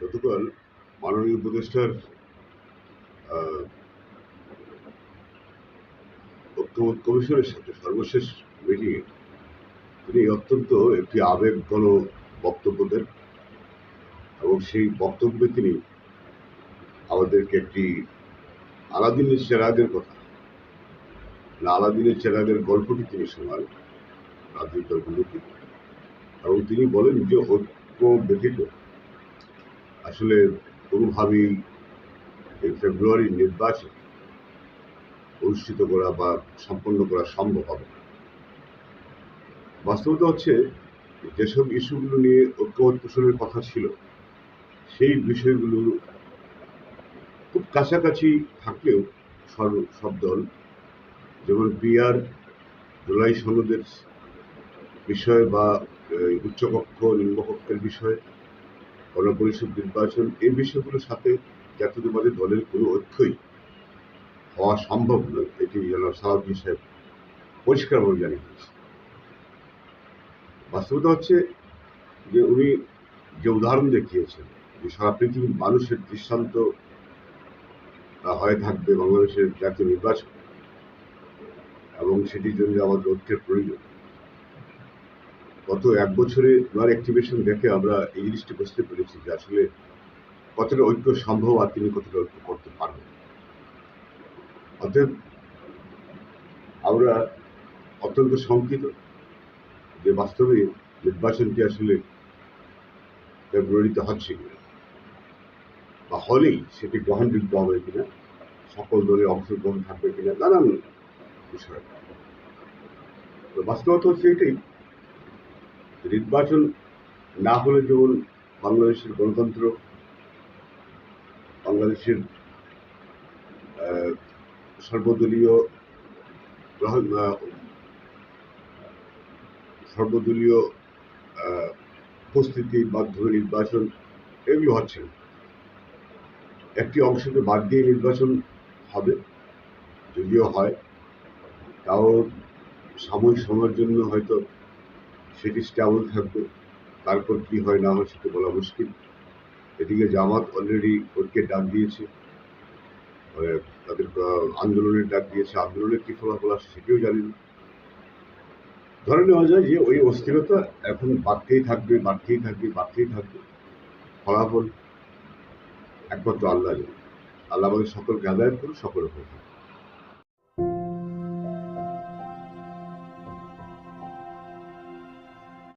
গতকাল মাননীয় উপদেষ্টার ঐক্যমত কমিশনের সাথে সর্বশেষ মিটিংয়ে তিনি অত্যন্ত একটি আবেগঘন বক্তব্য দেন এবং সেই বক্তব্যে তিনি আমাদেরকে একটি আলাদিনের চেরাগের কথা, না আলাদিনের চেরাগের গল্পটি তিনি শোনান রাজনৈতিক দলগুলোকে। এবং তিনি বলেন যে ঐক্য ব্যতীত আসলে কোনোভাবেই এই ফেব্রুয়ারির নির্বাচন অনুষ্ঠিত করা বা সম্পন্ন করা সম্ভব হবে বাস্তবতা হচ্ছে, যেসব ইস্যুগুলো নিয়ে ঐক্যমত পোষণের কথা ছিল, সেই বিষয়গুলো খুব কাছাকাছি থাকলেও সর্ব, সব দল, যেমন পিআর জুলাই সনদের বিষয় বা উচ্চকক্ষ, নিম্নকক্ষের বিষয় গণপরিষদ নির্বাচন এই বিষয়গুলোর সাথে জাতীয়তাবাদী দলের কোনো ঐক্যই হওয়া সম্ভব নয়, এটি যেন সাহায্য সাহেব পরিষ্কারভাবে জানিয়ে দিয়েছে বাস্তবতা হচ্ছে যে উনি যে উদাহরণ দেখিয়েছেন যে সারা পৃথিবীর মানুষের দৃষ্টান্ত হয়ে থাকবে বাংলাদেশের জাতীয় নির্বাচন এবং সেটির জন্য আমাদের ঐক্যের প্রয়োজন। গত এক বছরে ওনার অ্যাক্টিভেশন দেখে আমরা এই জিনিসটি বুঝতে পেরেছি যে আসলে কতটা ঐক্য সম্ভব আর তিনি কতটা ঐক্য করতে পারবেন। অতএব আমরা অত্যন্ত শঙ্কিত যে বাস্তবে নির্বাচনটি আসলে ফেব্রুয়ারিতে হচ্ছে কিনা বা হলেই সেটি গ্রহণযোগ্য হবে কিনা, সকল দলের অংশগ্রহণ থাকবে কিনা, নানান বিষয়। তো বাস্তবতা হচ্ছে এটাই নির্বাচন না হলে যেমন বাংলাদেশের গণতন্ত্র, বাংলাদেশের সর্বদলীয় সর্বদলীয় উপস্থিতির মাধ্যমে নির্বাচন, এগুলো হচ্ছে। একটি অংশকে বাদ দিয়ে নির্বাচন হবে, যদিও হয়, তাও সাময়িক সময়ের জন্য হয়তো সেটি স্ট্যাবল থাকবে। তারপর কি হয় না হয় সেটা বলা মুশকিল। এদিকে জামাত অলরেডি ঐক্যের ডাক দিয়েছে। তাদের আন্দোলনের ডাক দিয়েছে। আন্দোলনের কি ফলাফল আসে সেটিও জানি না। ধরে নেওয়া যায় যে ওই অস্থিরতা এখন বাড়তেই থাকবে বাড়তেই থাকবে বাড়তেই থাকবে। ফলাফল একমাত্র আল্লাহ জানে আল্লাহ আমাদের সকলকে আদায় করুন সকলের হোক